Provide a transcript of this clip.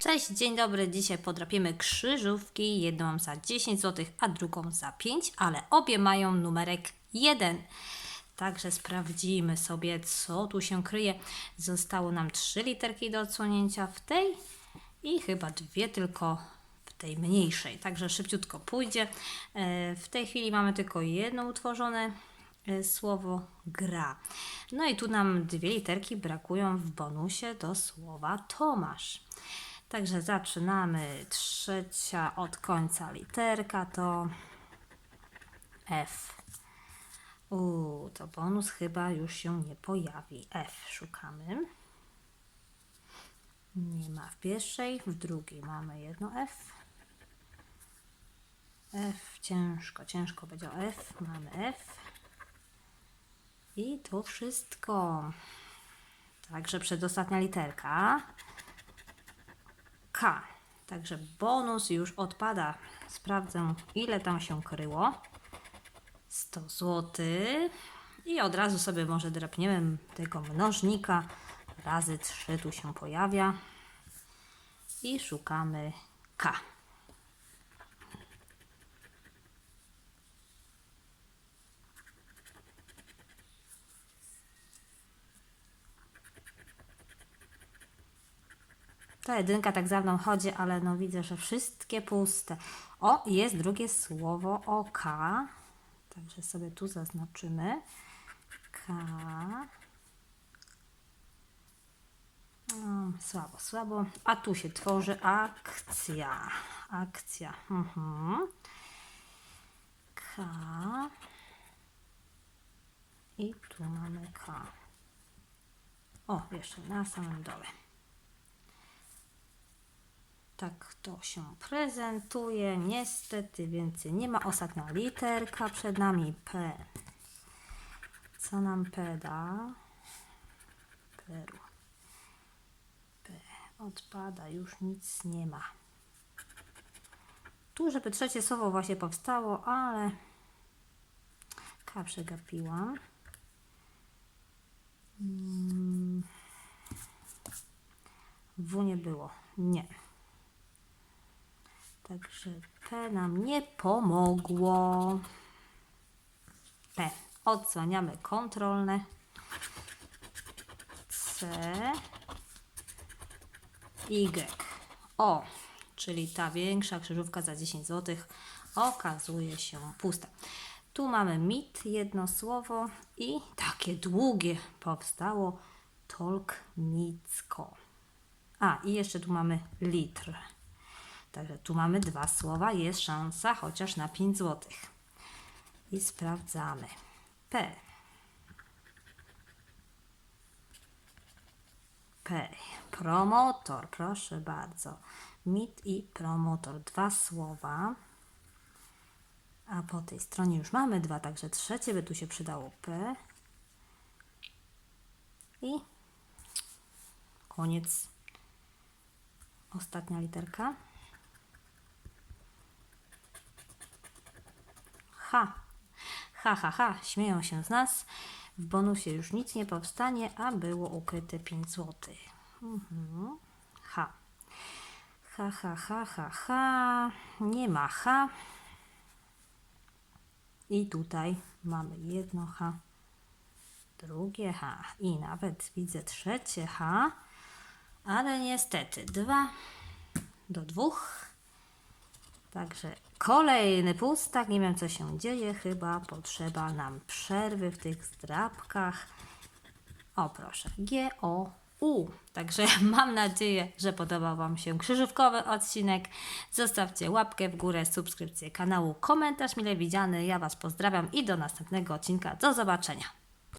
Cześć, dzień dobry. Dzisiaj podrapiemy krzyżówki. Jedną za 10 zł, a drugą za 5, ale obie mają numerek 1. Także sprawdzimy sobie, co tu się kryje. Zostało nam trzy literki do odsłonięcia w tej i chyba dwie tylko w tej mniejszej. Także szybciutko pójdzie. E, W tej chwili mamy tylko jedno utworzone e, słowo gra. No i tu nam dwie literki brakują w bonusie do słowa Tomasz. Także zaczynamy. Trzecia od końca literka to F. Uuu, to bonus chyba już się nie pojawi. F szukamy. Nie ma w pierwszej, w drugiej mamy jedno F. F, ciężko, ciężko będzie F. Mamy F. I to wszystko. Także przedostatnia literka. Także bonus już odpada. Sprawdzę, ile tam się kryło. 100 zł. I od razu sobie może drapniemy tego mnożnika. Razy 3 tu się pojawia. I szukamy K. Ta jedynka tak za mną chodzi, ale no widzę, że wszystkie puste. O, jest drugie słowo o K. Także sobie tu zaznaczymy. K. No, słabo, słabo. A tu się tworzy akcja. Akcja. Mhm. K. I tu mamy K. O, jeszcze na samym dole. Tak to się prezentuje. Niestety więcej nie ma. Ostatnia literka przed nami P. Co nam P da? Peru. P. Odpada, już nic nie ma. Tu, żeby trzecie słowo właśnie powstało, ale K przegapiłam. Mm. W nie było. Nie. Także P nam nie pomogło. P. Odsłaniamy kontrolne. C. Y. O, czyli ta większa krzyżówka za 10 zł okazuje się pusta. Tu mamy mit, jedno słowo i takie długie powstało tolknicko. A, i jeszcze tu mamy litr. Także tu mamy dwa słowa, jest szansa chociaż na 5 zł. I sprawdzamy. P. P. Promotor, proszę bardzo. Mit i promotor, dwa słowa. A po tej stronie już mamy dwa, także trzecie by tu się przydało P. I koniec. Ostatnia literka. H. Ha, ha, ha, śmieją się z nas. W bonusie już nic nie powstanie, a było ukryte 5 zł. Mhm. H. Ha, ha, ha, ha, ha. Nie ma H. I tutaj mamy jedno H, drugie H i nawet widzę trzecie H, ale niestety dwa do dwóch. Także kolejny pustak. Nie wiem, co się dzieje. Chyba potrzeba nam przerwy w tych zdrabkach. O, proszę. G, O, U. Także mam nadzieję, że podobał Wam się krzyżówkowy odcinek. Zostawcie łapkę w górę, subskrypcję kanału, komentarz mile widziany. Ja Was pozdrawiam i do następnego odcinka. Do zobaczenia.